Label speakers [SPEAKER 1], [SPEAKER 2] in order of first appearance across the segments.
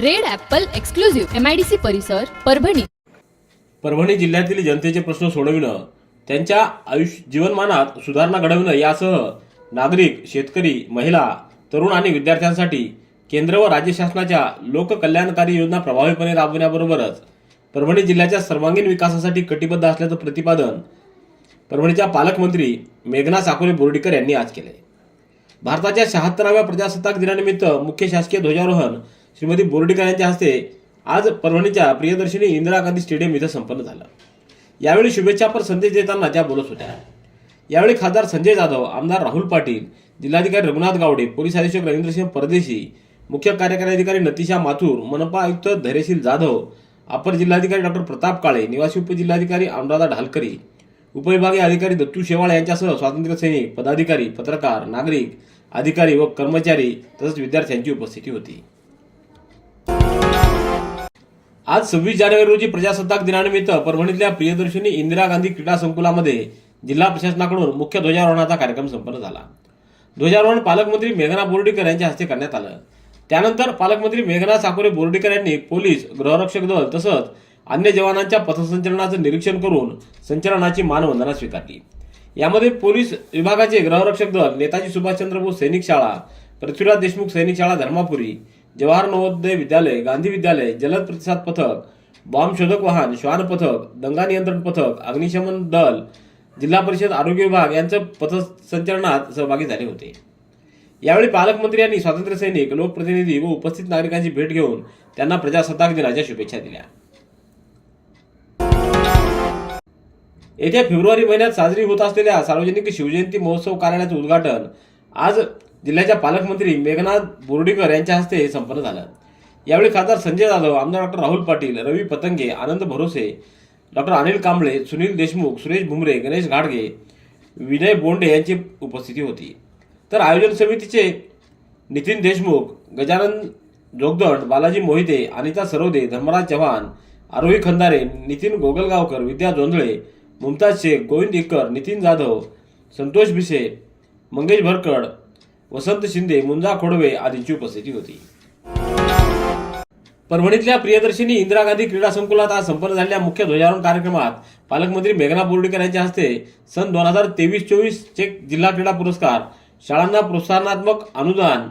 [SPEAKER 1] Red apple exclusive. MIDC परिसर परभणी.
[SPEAKER 2] परभणी जिल्ह्यातील जनतेचे प्रश्न सोडविणं त्यांच्या आयुष्य जीवनमानात सुधारणा घडविणं यासह नागरिक शेतकरी महिला तरुण आणि विद्यार्थ्यांसाठी केंद्र व राज्य शासनाच्या लोककल्याणकारी योजना प्रभावीपणे राबवण्याबरोबरच परभणी जिल्ह्याच्या सर्वांगीण विकासासाठी कटिबद्ध असल्याचं प्रतिपादन परभणीच्या पालकमंत्री मेघना साकोरे बोर्डीकर यांनी आज केले भारताच्या शहात्तराव्या प्रजासत्ताक दिनानिमित्त मुख्य शासकीय ध्वजारोहण श्रीमती बोर्डीकर यांच्या हस्ते आज परभणीच्या प्रियदर्शिनी इंदिरा गांधी स्टेडियम इथं संपन्न झालं. यावेळी शुभेच्छापर संदेश देताना त्या बोलत होत्या. यावेळी खासदार संजय जाधव आमदार राहुल पाटील जिल्हाधिकारी रघुनाथ गावडे पोलीस अधीक्षक रवींद्रसिंह परदेशी मुख्य कार्यकारी अधिकारी नतिशा माथूर मनपा आयुक्त धैर्यशील जाधव अपर जिल्हाधिकारी डॉक्टर प्रताप काळे निवासी उपजिल्हाधिकारी अनुराधा ढालकरी उपविभागीय अधिकारी दत्तू शेवाळ यांच्यासह स्वातंत्र्य सैनिक पदाधिकारी पत्रकार नागरिक अधिकारी व कर्मचारी तसंच विद्यार्थ्यांची उपस्थिती होती. आज सव्वीस जानेवारी रोजी प्रजासत्ताक दिनानिमित्त परभणीतल्या प्रियदर्शिनी इंदिरा गांधी क्रीडा संकुलामध्ये जिल्हा प्रशासनाकडून मुख्य ध्वजारोहणाचा कार्यक्रम संपन्न झाला. ध्वजारोहण पालकमंत्री मेघना बोर्डीकर यांच्या हस्ते करण्यात आलं. त्यानंतर पालकमंत्री मेघना साकोरे बोर्डीकर यांनी पोलीस गृहरक्षक दल तसंच अन्य जवानांच्या पथसंचलनाचं निरीक्षण करून संचलनाची मानवंदना स्वीकारली. यामध्ये पोलीस विभागाचे गृहरक्षक दल नेताजी सुभाषचंद्र बोस सैनिक शाळा पृथ्वीराज देशमुख सैनिक शाळा धर्मापुरी जवाहर नवोदय विद्यालय गांधी विद्यालय जलद प्रतिसाद पथक बॉम्ब शोधक वाहन श्वान पथक दंगा नियंत्रण पथक अग्निशमन दल जिल्हा परिषद आरोग्य विभाग यांचं पथसंचलनात सहभागी झाले होते. यावेळी पालकमंत्री यांनी स्वातंत्र्य सैनिक लोकप्रतिनिधी व उपस्थित नागरिकांची भेट घेऊन त्यांना प्रजासत्ताक दिनाच्या शुभेच्छा दिल्या. येत्या फेब्रुवारी महिन्यात साजरी होत असलेल्या सार्वजनिक शिवजयंती महोत्सव कार्यालयाचं उद्घाटन आज जिल्ह्याच्या पालकमंत्री मेघनाथ बोर्डीकर यांच्या हस्ते हे संपन्न झालं. यावेळी खासदार संजय जाधव आमदार डॉक्टर राहुल पाटील रवी पतंगे आनंद भरोसे डॉक्टर अनिल कांबळे सुनील देशमुख सुरेश भुमरे गणेश घाडगे विनय बोंडे यांची उपस्थिती होती. तर आयोजन समितीचे नितीन देशमुख गजानन जोगदंड बालाजी मोहिते अनिता सरोदे धर्मराज चव्हाण आरोही खंदारे नितीन गोगलगावकर विद्या जोंधळे मुमताज शेख गोविंद इक्कर नितीन जाधव संतोष भिसे मंगेश भरकड वसंत शिंदे मुंजा खोडवे आदींची उपस्थिती होती. परभणीतल्या प्रियदर्शिनी इंदिरा गांधी क्रीडा संकुलात आज संपन्न झालेल्या मुख्य ध्वजारोहण कार्यक्रमात पालकमंत्री मेघना बोर्डीकर यांच्या हस्ते सन दोन हजार तेवीस चोवीस चे जिल्हा क्रीडा पुरस्कार शाळांना प्रोत्साहनात्मक अनुदान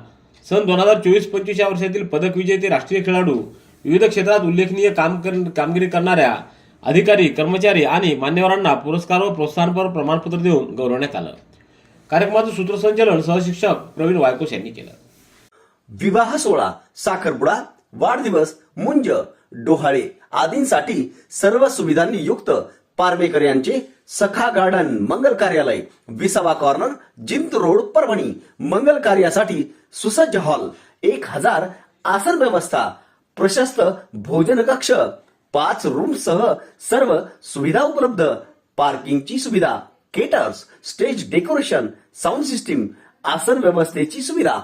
[SPEAKER 2] सन दोन हजार चोवीस पंचवीस या वर्षातील पदक विजेते राष्ट्रीय खेळाडू विविध क्षेत्रात उल्लेखनीय काम कर- कामगिरी करणाऱ्या अधिकारी कर्मचारी आणि मान्यवरांना पुरस्कार व प्रोत्साहनपर प्रमाणपत्र देऊन गौरवण्यात आलं. कार्यक्रमाचं सूत्रसंचालन सहशिक्षक प्रवीण वायकोस यांनी केलं.
[SPEAKER 3] विवाह सोहळा साखरपुडा वाढदिवस मुंज डोहाळे आदींसाठी सर्व सुविधांनी युक्त पारमेकर यांचे सखा गार्डन मंगल कार्यालय विसावा कॉर्नर जिंत रोड परभणी मंगल कार्यासाठी सुसज्ज हॉल एक हजार आसन व्यवस्था प्रशस्त भोजन कक्ष पाच रूम सह सर्व सुविधा उपलब्ध पार्किंगची सुविधा caterers stage decoration sound system आसन व्यवस्थेची सुविधा.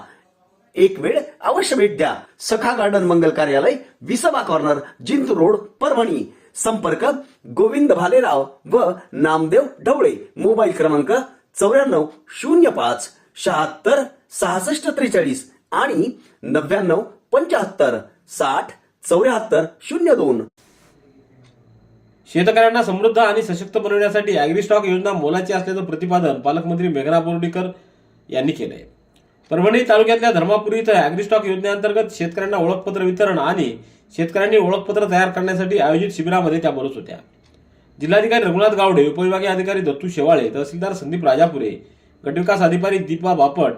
[SPEAKER 3] एक वेळ अवश्य भेट द्या. सखा गार्डन मंगल कार्यालय विसभा कॉर्नर जिंत रोड परभणी. संपर्क गोविंद भालेराव व नामदेव ढवळे. मोबाईल क्रमांक चौऱ्याण्णव शून्य पाच शहात्तर सहासष्ट त्रेचाळीस आणि नव्याण्णव पंच्याहत्तर साठ चौऱ्याहत्तर शून्य दोन.
[SPEAKER 2] शेतकऱ्यांना समृद्ध आणि सशक्त बनवण्यासाठी ॲग्रीस्टॉक योजना मोलाची असल्याचं प्रतिपादन पालकमंत्री मेघना बोर्डीकर यांनी केलंय. परभणी तालुक्यातल्या धर्मापुरी इथं अॅग्रिस्टॉक योजनेअंतर्गत शेतकऱ्यांना ओळखपत्र वितरण आणि शेतकऱ्यांनी ओळखपत्र तयार करण्यासाठी आयोजित शिबिरामध्ये त्या बोलत होत्या. जिल्हाधिकारी रघुनाथ गावडे उपविभागीय अधिकारी दत्तू शेवाळे तहसीलदार संदीप राजापुरे गटविकास अधिकारी दीपा बापट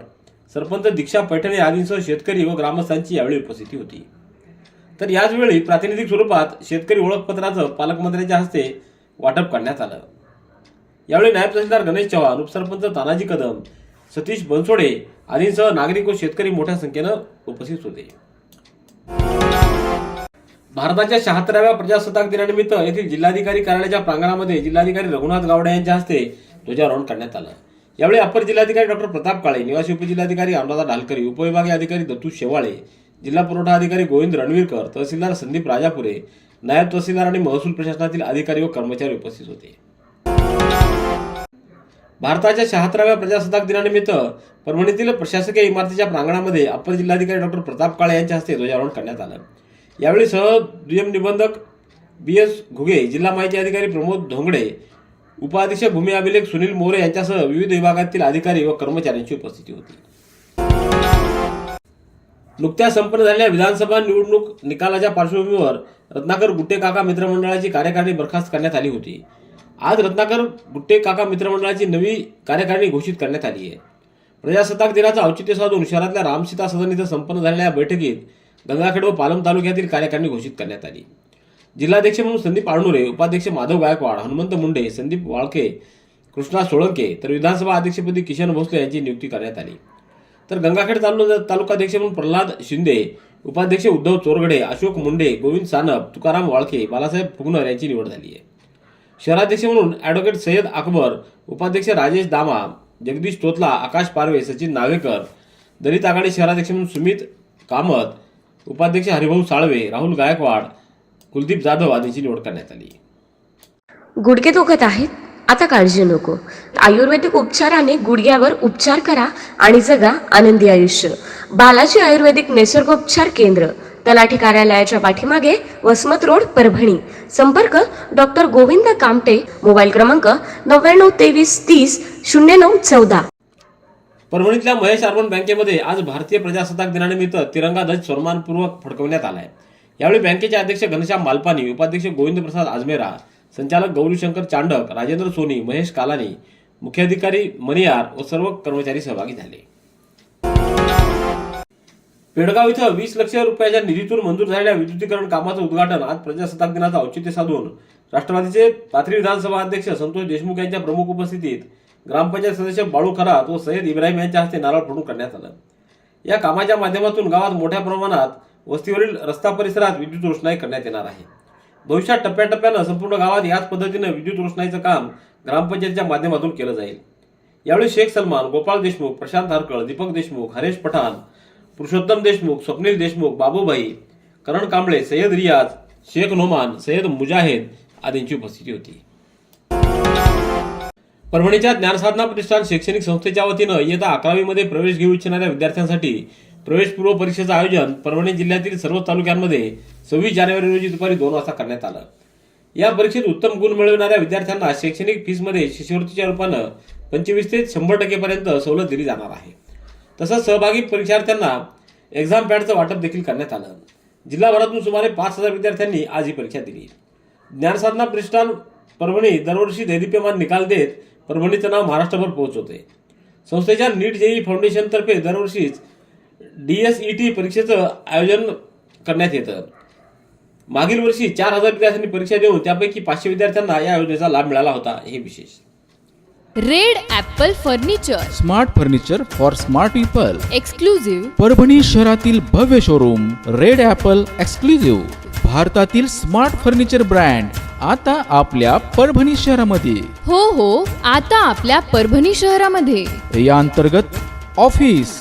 [SPEAKER 2] सरपंच दीक्षा पैठणे आदींसह शेतकरी व ग्रामस्थांची यावेळी उपस्थिती होती. तर याचवेळी प्रातिनिधिक स्वरूपात शेतकरी ओळखपत्राचं पालकमंत्र्यांच्या हस्ते वाटप करण्यात आलं. यावेळी नायब तहसीलदार गणेश चव्हाण उपसरपंच तानाजी कदम सतीश बनसोडे आदींसह नागरिक व शेतकरी मोठ्या संख्येनं उपस्थित होते. भारताच्या शहात्तराव्या प्रजासत्ताक दिनानिमित्त येथील जिल्हाधिकारी कार्यालयाच्या प्रांगणामध्ये जिल्हाधिकारी रघुनाथ गावडे यांच्या हस्ते ध्वजारोहण करण्यात आलं. यावेळी अपर जिल्हाधिकारी डॉक्टर प्रताप काळे निवासी उपजिल्हाधिकारी अनुराधा ढालकरी उपविभागीय अधिकारी दत्तू शेवाळे जिल्हा पुरवठा अधिकारी गोविंद रणवीरकर तहसीलदार संदीप राजापुरे नायब तहसीलदार आणि महसूल प्रशासनातील अधिकारी व कर्मचारी उपस्थित होते. भारताच्या शहात्तराव्या प्रजासत्ताक दिनानिमित्त परभणीतील प्रशासकीय इमारतीच्या प्रांगणामध्ये अप्पर जिल्हाधिकारी डॉक्टर प्रताप काळे यांच्या हस्ते ध्वजारोहण करण्यात आलं. यावेळी सह दुय्यम निबंधक बी एस घुगे जिल्हा माहिती अधिकारी प्रमोद धोंगडे उपाधीक्षक भूमी अभिलेख सुनील मोरे यांच्यासह विविध विभागातील अधिकारी व कर्मचाऱ्यांची उपस्थिती होती. नुकत्याच संपन्न झालेल्या विधानसभा निवडणूक निकालाच्या पार्श्वभूमीवर रत्नाकर गुट्टे काका मित्रमंडळाची कार्यकारिणी बरखास्त करण्यात आली होती. आज रत्नाकर गुट्टे काका मित्रमंडळाची नवी कार्यकारिणी घोषित करण्यात आली आहे. प्रजासत्ताक दिनाचं औचित्य साधून शहरातल्या रामसीता सदन इथं संपन्न झालेल्या या बैठकीत गंगाखेड व पालम तालुक्यातील कार्यकारिणी घोषित करण्यात आली. जिल्हाध्यक्ष म्हणून संदीप आळणुरे उपाध्यक्ष माधव गायकवाड हनुमंत मुंडे संदीप वाळके कृष्णा सोळंके तर विधानसभा अध्यक्षपदी किशन भोसले यांची नियुक्ती करण्यात आली. तर गंगाखेड तालुका तालुकाध्यक्ष म्हणून प्रल्हाद शिंदे उपाध्यक्ष उद्धव चोरगडे अशोक मुंडे गोविंद सानप तुकाराम वाळके बालासाहेब फुगनर यांची निवड झाली आहे. शहराध्यक्ष म्हणून ॲडव्होकेट सय्यद अकबर उपाध्यक्ष राजेश दामा जगदीश तोतला आकाश पारवे सचिन नावेकर दलित आघाडी शहराध्यक्ष म्हणून सुमित कामत उपाध्यक्ष हरिभाऊ साळवे राहुल गायकवाड कुलदीप जाधव आदींची निवड करण्यात आली
[SPEAKER 4] गुडघे दुखत आहेत? आता काळजी नको. आयुर्वेदिक उपचाराने गुडघ्यावर उपचार करा आणि जगा आनंदी आयुष्य. बालाजी आयुर्वेदिक निसर्गोपचार केंद्र तलाठी कार्यालयाच्या पाठीमागे वसमत रोड परभणी. संपर्क डॉक्टर गोविंद कामटे मोबाईल क्रमांक नव्याण्णव तेवीस तीस शून्य नऊ चौदा.
[SPEAKER 2] परभणीतल्या महेश अर्बन बँकेमध्ये आज भारतीय प्रजासत्ताक दिनानिमित्त तिरंगा ध्वज सन्मानपूर्वक फडकवण्यात आलाय. यावेळी बँकेचे अध्यक्ष घनश्याम मालपानी उपाध्यक्ष गोविंद प्रसाद आजमेरा संचालक गौरीशंकर चांडक राजेंद्र सोनी महेश कालानी मुख्याधिकारी मनियार व सर्व कर्मचारी सहभागी झाले. पेडगाव इथं वीस लक्ष रुपयाच्या निधीतून मंजूर झालेल्या विद्युतीकरण कामाचं उद्घाटन आज प्रजासत्ताक दिनाचं औचित्य साधून राष्ट्रवादीचे पाथरी विधानसभा अध्यक्ष संतोष देशमुख यांच्या प्रमुख उपस्थितीत ग्रामपंचायत सदस्य बाळू खरात व सय्यद इब्राहिम यांच्या हस्ते नारळ फोडून करण्यात आलं. या कामाच्या माध्यमातून गावात मोठ्या प्रमाणात वस्तीवरील रस्ता परिसरात विद्युत रोषणाई करण्यात येणार आहे. भविष्यात टप्प्याटप्प्यानं संपूर्ण गावात याच पद्धतीनं विद्युत रोषणाईचं काम ग्रामपंचायतीच्या माध्यमातून केलं जाईल. यावेळी शेख सलमान गोपाळ देशमुख प्रशांत हरकळ दीपक देशमुख हरेश पठाण पुरुषोत्तम देशमुख स्वप्नील देशमुख बाबूभाई करण कांबळे सय्यद रियाज शेख नोमान सय्यद मुजाहिद आदींची उपस्थिती होती. परभणीच्या ज्ञानसाधना प्रतिष्ठान शैक्षणिक संस्थेच्या वतीनं इयत्ता अकरावीमध्ये प्रवेश घेऊ इच्छिणाऱ्या विद्यार्थ्यांसाठी प्रवेशपूर्व परीक्षेचं आयोजन परभणी जिल्ह्यातील सर्व तालुक्यांमध्ये सव्वीस जानेवारी रोजी दुपारी दोन वाजता करण्यात आलं. या परीक्षेत उत्तम गुण मिळवणाऱ्या विद्यार्थ्यांना शैक्षणिक फीसमध्ये शिष्यवृत्तीच्या रूपानं पंचवीस ते शंभर टक्केपर्यंत सवलत दिली जाणार आहे. तसंच सहभागी परीक्षार्थ्यांना एक्झाम पॅडचं वाटप देखील करण्यात आलं. जिल्हाभरातून सुमारे पाच हजार विद्यार्थ्यांनी आज ही परीक्षा दिली. ज्ञानसाधना प्रतिष्ठान परभणी दरवर्षी दैदिप्यमान निकाल देत परभणीचं नाव महाराष्ट्रभर पोहोचवते. संस्थेच्या नीट जेई फाउंडेशनतर्फे दरवर्षीच डी एस ई टी परीक्षेचं आयोजन करण्यात येतं. मागील वर्षी चार हजार विद्यार्थ्यांनी परीक्षा देऊन त्यापैकी पाचशे विद्यार्थ्यांना या योजनेचा लाभ मिळाला होता हे विशेष.
[SPEAKER 1] Red apple furniture.
[SPEAKER 5] Smart furniture for smart people.
[SPEAKER 1] Exclusive
[SPEAKER 5] Parbhani शहरातील भव्य शोरूम रेड ॲपल एक्सक्लुझिव्ह. भारतातील स्मार्ट फर्निचर ब्रँड आता आपल्या परभणी शहरामध्ये.
[SPEAKER 1] हो हो आता आपल्या परभणी शहरामध्ये.
[SPEAKER 5] या अंतर्गत ऑफिस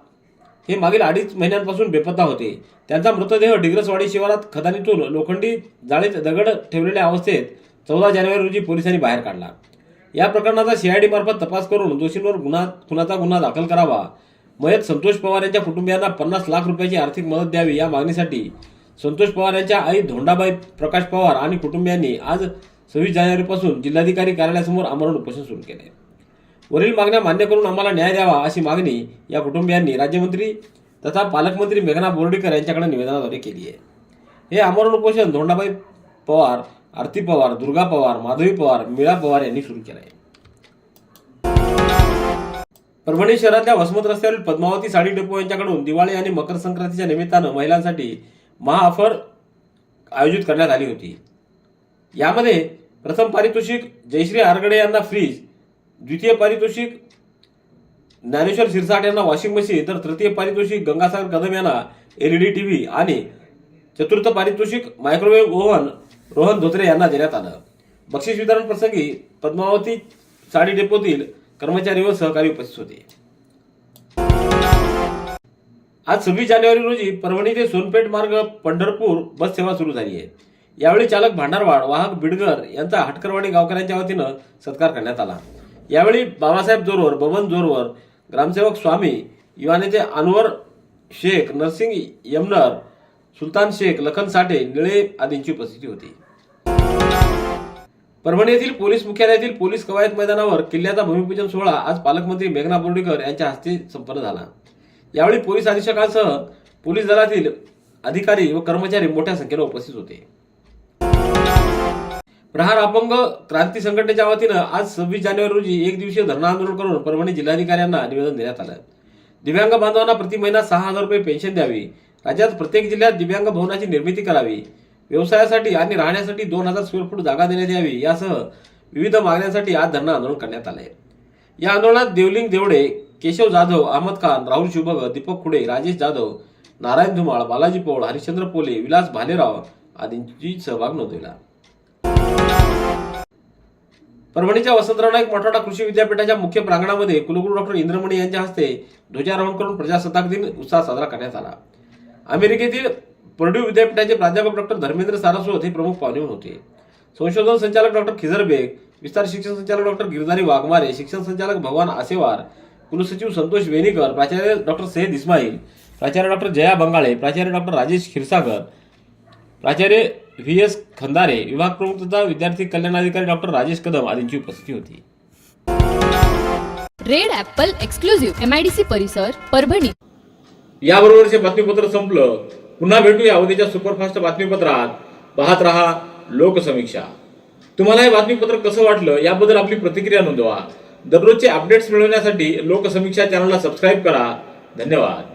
[SPEAKER 2] हे मागील अडीच महिन्यांपासून बेपत्ता होते. त्यांचा मृतदेह डिग्रसवाडी शिवारात खदानीतून लोखंडी जाळीत दगड ठेवलेल्या अवस्थेत चौदा जानेवारी रोजी पोलिसांनी बाहेर काढला. या प्रकरणाचा सीआयडी मार्फत तपास करून दोषींवर गुन्हा खुनाचा गुन्हा दाखल करावा. मयत संतोष पवार यांच्या कुटुंबियांना पन्नास लाख रुपयाची आर्थिक मदत द्यावी या मागणीसाठी संतोष पवार यांच्या आई धोंडाबाई प्रकाश पवार आणि कुटुंबियांनी आज सव्वीस जानेवारीपासून जिल्हाधिकारी कार्यालयासमोर आमरण उपोषण सुरू केले. वरील मागण्या मान्य करून आम्हाला न्याय द्यावा अशी मागणी या कुटुंबियांनी राज्यमंत्री तथा पालकमंत्री मेघना बोर्डीकर यांच्याकडे निवेदनाद्वारे केली आहे. हे आमरण उपोषण धोंडाबाई पवार आरती पवार दुर्गा पवार माधवी पवार मीरा पवार यांनी सुरू केलं आहे परभणी शहरातल्या वसमत रस्त्यावरील पद्मावती साडी डेपो यांच्याकडून दिवाळी आणि मकर संक्रांतीच्या निमित्तानं महिलांसाठी महाऑफर आयोजित करण्यात आली होती. यामध्ये प्रथम पारितोषिक जयश्री आरगडे यांना फ्रीज द्वितीय पारितोषिक ज्ञानेश्वर सिरसाट यांना वॉशिंग मशीन तर तृतीय पारितोषिक गंगासागर कदम यांना एलईडी टीव्ही आणि चतुर्थ पारितोषिक मायक्रोवेव्ह ओव्हन रोहन धोत्रे यांना देण्यात आलं. बक्षीस वितरण प्रसंगी पद्मावती साडी डेपोतील कर्मचारी व सहकारी उपस्थित होते. आज सव्वीस जानेवारी रोजी परभणी ते सोनपेठ मार्ग पंढरपूर बस सेवा सुरू झाली आहे. यावेळी चालक भांडारवाड वाहक बिडगर यांचा हटकरवाडी गावकऱ्यांच्या वतीनं सत्कार करण्यात आला. यावेळी बाबासाहेब जोरवर बबन जोरवर ग्रामसेवक स्वामी युवा नेते अनवर शेख नरसिंग यमनर सुलतान शेख लखन साठे निळे आदींची उपस्थिती होती. परभणी येथील पोलीस मुख्यालयातील पोलीस कवायत मैदानावर किल्ल्याचा भूमिपूजन सोहळा आज पालकमंत्री मेघना बोर्डीकर यांच्या हस्ते संपन्न झाला. यावेळी पोलीस अधीक्षकांसह पोलीस दलातील अधिकारी व कर्मचारी मोठ्या संख्येने उपस्थित होते. प्रहार अपंग क्रांती संघटनेच्या वतीनं आज सव्वीस जानेवारी रोजी एक दिवसीय धरणं आंदोलन करून परभणी जिल्हाधिकाऱ्यांना निवेदन देण्यात आलं. दिव्यांग बांधवांना प्रति महिना सहा हजार रुपये पेन्शन द्यावी. राज्यात प्रत्येक जिल्ह्यात दिव्यांग भवनाची निर्मिती करावी. व्यवसायासाठी आणि राहण्यासाठी दोन हजार स्क्वेअर फूट जागा देण्यात यावी यासह विविध मागण्यांसाठी आज धरणं आंदोलन करण्यात आले या आंदोलनात देवलिंग देवडे केशव जाधव अहमद खान राहुल शुभग दीपक खुडे राजेश जाधव नारायण धुमाळ बालाजी पौळ हरिश्चंद्र पोले विलास भालेराव आदींची सहभाग नोंदविला. परभणीच्या वसंतराव नाईक मराठवाडा कृषी विद्यापीठाच्या मुख्य प्रांगणामध्ये कुलगुरू डॉक्टर इंद्रमणी यांच्या हस्ते ध्वजारोहण करून प्रजासत्ताक दिन उत्साह साजरा करण्यात आला. अमेरिकेतील पर्ड्यू विद्यापीठाचे प्राध्यापक डॉक्टर धर्मेंद्र सारस्वत हे प्रमुख पाहुणे होते. संशोधन संचालक डॉक्टर खिजर बेग विस्तार शिक्षण संचालक डॉक्टर गिरधारी वाघमारे शिक्षण संचालक भगवान आसेवार कुलसचिव संतोष वेनीकर प्राचार्य डॉक्टर सैयद इस्माईल प्राचार्य डॉक्टर जया बंगाळे प्राचार्य डॉक्टर राजेश क्षीरसागर प्राचार्य व्ही एस खंदारे विभाग प्रमुख तथा विद्यार्थी कल्याणाधिकारी डॉक्टर राजेश कदम आदींची उपस्थिती होती.
[SPEAKER 1] Red apple exclusive M I D C परिसर परभणी.
[SPEAKER 2] याबरोबरचे बातमीपत्र संपलं. पुन्हा भेटूया उद्याच्या सुपरफास्ट बातमीपत्रात. पाहत रहा लोकसमीक्षा. तुम्हाला हे बातमीपत्र कसं वाटलं याबद्दल आपली प्रतिक्रिया नोंदवा. दररोजचे अपडेट्स मिळवण्यासाठी लोकसमीक्षा चॅनलला सबस्क्राईब करा. धन्यवाद.